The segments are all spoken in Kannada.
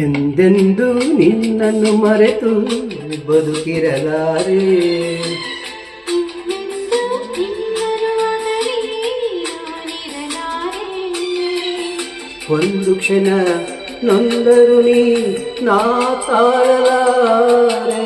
ಎಂದೆಂದು ನಿನ್ನನ್ನು ಮರೆತು ಬದುಕಿರಲಾರೆ. ಒಂದು ಕ್ಷಣ ನೊಂದರು ನೀ ನಾ ತಾಳಲಾರೆ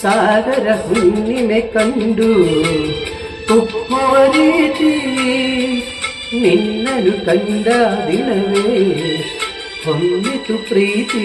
ಸಾಗರ ಹುಣ್ಣಿಮೆ ಕಂಡು ಉಪ್ಪುವ ರೀತಿ ನಿನ್ನನು ಕಂಡ ದಿನವೇ ಹೊಂದಿತು ಪ್ರೀತಿ.